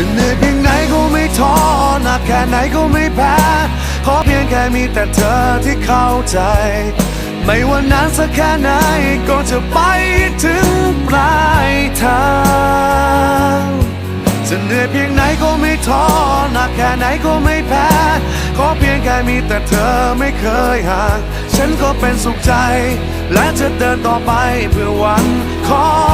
จะเหนื่อยเพียงไหนก็ไม่ท้อหนักแค่ไหนก็ไม่แพ้ขอเพียงแค่มีแต่เธอที่เข้าใจ ไม่ว่านานสักแค่ไหนก็จะไปถึงปลายทางจะเหนื่อยเพียงไหนก็ไม่ท้อหนักแค่ไหนก็ไม่แพ้ขอเพียงแค่มีแต่เธอไม่เคยห่าง ฉันก็เป็นสุขใจ และจะเดินต่อไปเพื่อหวังขอ